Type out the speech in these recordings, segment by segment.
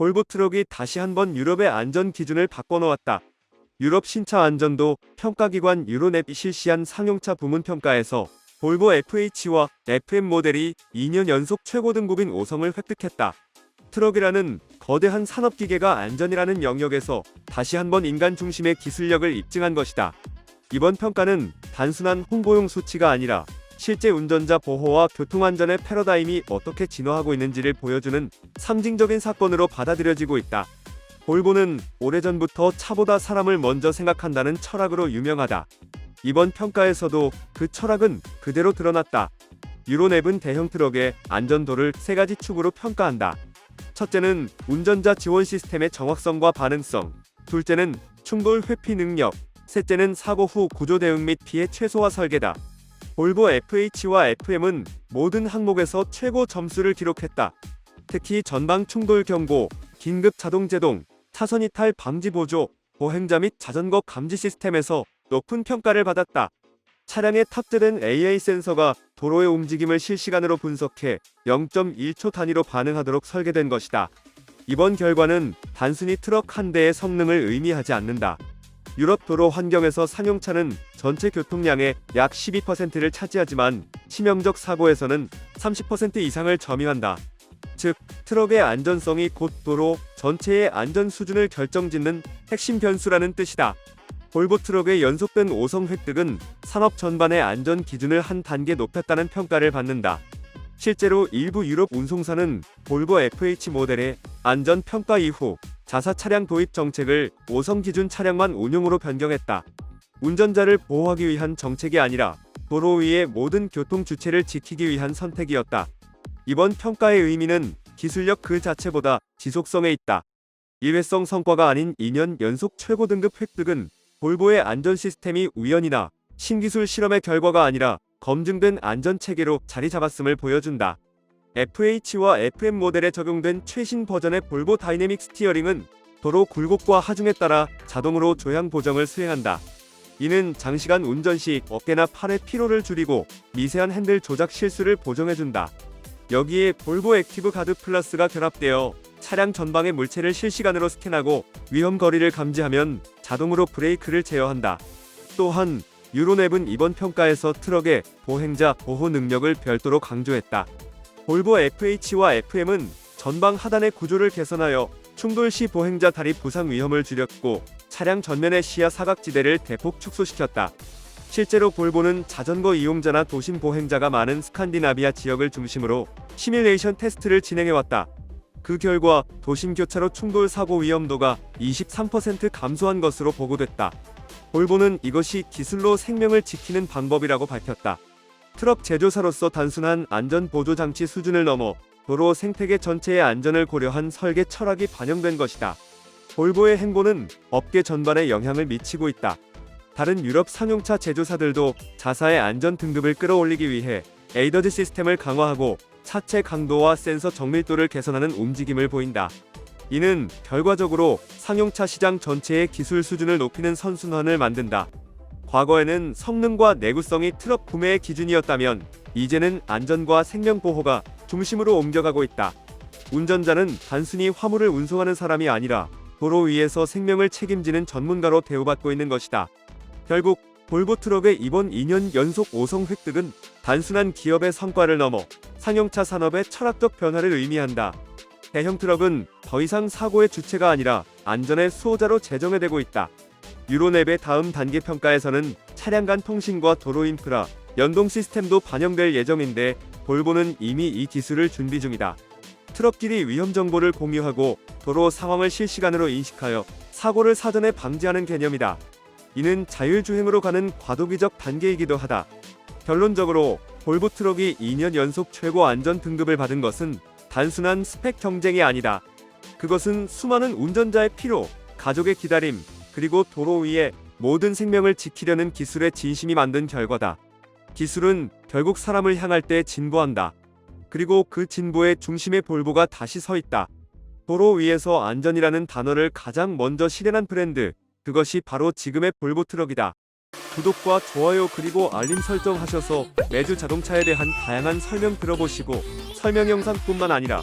볼보 트럭이 다시 한번 유럽의 안전 기준을 바꿔놓았다. 유럽 신차 안전도 평가기관 유로넵이 실시한 상용차 부문 평가에서 볼보 FH와 FM 모델이 2년 연속 최고 등급인 5성을 획득했다. 트럭이라는 거대한 산업기계가 안전이라는 영역에서 다시 한번 인간 중심의 기술력을 입증한 것이다. 이번 평가는 단순한 홍보용 수치가 아니라 실제 운전자 보호와 교통안전의 패러다임이 어떻게 진화하고 있는지를 보여주는 상징적인 사건으로 받아들여지고 있다. 볼보는 오래전부터 차보다 사람을 먼저 생각한다는 철학으로 유명하다. 이번 평가에서도 그 철학은 그대로 드러났다. 유로랩은 대형 트럭의 안전도를 세 가지 축으로 평가한다. 첫째는 운전자 지원 시스템의 정확성과 반응성, 둘째는 충돌 회피 능력, 셋째는 사고 후 구조 대응 및 피해 최소화 설계다. 볼보 FH와 FM은 모든 항목에서 최고 점수를 기록했다. 특히 전방 충돌 경고, 긴급 자동 제동, 차선 이탈 방지 보조, 보행자 및 자전거 감지 시스템에서 높은 평가를 받았다. 차량에 탑재된 AI 센서가 도로의 움직임을 실시간으로 분석해 0.1초 단위로 반응하도록 설계된 것이다. 이번 결과는 단순히 트럭 한 대의 성능을 의미하지 않는다. 유럽 도로 환경에서 상용차는 전체 교통량의 약 12%를 차지하지만 치명적 사고에서는 30% 이상을 점유한다. 즉, 트럭의 안전성이 곧 도로 전체의 안전 수준을 결정짓는 핵심 변수라는 뜻이다. 볼보 트럭의 연속된 5성 획득은 산업 전반의 안전 기준을 한 단계 높였다는 평가를 받는다. 실제로 일부 유럽 운송사는 볼보 FH 모델의 안전 평가 이후 자사 차량 도입 정책을 5성 기준 차량만 운용으로 변경했다. 운전자를 보호하기 위한 정책이 아니라 도로 위의 모든 교통 주체를 지키기 위한 선택이었다. 이번 평가의 의미는 기술력 그 자체보다 지속성에 있다. 일회성 성과가 아닌 2년 연속 최고 등급 획득은 볼보의 안전 시스템이 우연이나 신기술 실험의 결과가 아니라 검증된 안전 체계로 자리 잡았음을 보여준다. FH와 FM 모델에 적용된 최신 버전의 볼보 다이내믹 스티어링은 도로 굴곡과 하중에 따라 자동으로 조향 보정을 수행한다. 이는 장시간 운전 시 어깨나 팔의 피로를 줄이고 미세한 핸들 조작 실수를 보정해준다. 여기에 볼보 액티브 가드 플러스가 결합되어 차량 전방의 물체를 실시간으로 스캔하고 위험 거리를 감지하면 자동으로 브레이크를 제어한다. 또한 유로랩은 이번 평가에서 트럭의 보행자 보호 능력을 별도로 강조했다. 볼보 FH와 FM은 전방 하단의 구조를 개선하여 충돌 시 보행자 다리 부상 위험을 줄였고 차량 전면의 시야 사각지대를 대폭 축소시켰다. 실제로 볼보는 자전거 이용자나 도심 보행자가 많은 스칸디나비아 지역을 중심으로 시뮬레이션 테스트를 진행해왔다. 그 결과 도심 교차로 충돌 사고 위험도가 23% 감소한 것으로 보고됐다. 볼보는 이것이 기술로 생명을 지키는 방법이라고 밝혔다. 트럭 제조사로서 단순한 안전 보조 장치 수준을 넘어 도로 생태계 전체의 안전을 고려한 설계 철학이 반영된 것이다. 볼보의 행보는 업계 전반에 영향을 미치고 있다. 다른 유럽 상용차 제조사들도 자사의 안전 등급을 끌어올리기 위해 에이더즈 시스템을 강화하고 차체 강도와 센서 정밀도를 개선하는 움직임을 보인다. 이는 결과적으로 상용차 시장 전체의 기술 수준을 높이는 선순환을 만든다. 과거에는 성능과 내구성이 트럭 구매의 기준이었다면 이제는 안전과 생명 보호가 중심으로 옮겨가고 있다. 운전자는 단순히 화물을 운송하는 사람이 아니라 도로 위에서 생명을 책임지는 전문가로 대우받고 있는 것이다. 결국 볼보 트럭의 이번 2년 연속 5성 획득은 단순한 기업의 성과를 넘어 상용차 산업의 철학적 변화를 의미한다. 대형 트럭은 더 이상 사고의 주체가 아니라 안전의 수호자로 재정해되고 있다. 유로랩의 다음 단계 평가에서는 차량 간 통신과 도로 인프라, 연동 시스템도 반영될 예정인데 볼보는 이미 이 기술을 준비 중이다. 트럭끼리 위험 정보를 공유하고 도로 상황을 실시간으로 인식하여 사고를 사전에 방지하는 개념이다. 이는 자율주행으로 가는 과도기적 단계이기도 하다. 결론적으로 볼보 트럭이 2년 연속 최고 안전 등급을 받은 것은 단순한 스펙 경쟁이 아니다. 그것은 수많은 운전자의 피로, 가족의 기다림, 그리고 도로 위에 모든 생명을 지키려는 기술의 진심이 만든 결과다. 기술은 결국 사람을 향할 때 진보한다. 그리고 그 진보의 중심에 볼보가 다시 서 있다. 도로 위에서 안전이라는 단어를 가장 먼저 실현한 브랜드, 그것이 바로 지금의 볼보 트럭이다. 구독과 좋아요 그리고 알림 설정하셔서 매주 자동차에 대한 다양한 설명 들어보시고 설명 영상뿐만 아니라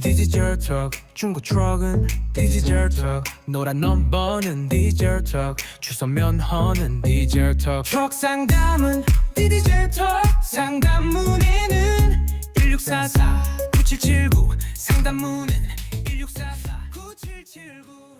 디지털 턱 중고 트럭은 디지털 턱 노란 넘버는 디젤 턱 주소 면허는 디젤 턱 트럭 상담은 디지털 턱 상담 문의는 1644 9779 상담 문의는 1644 9779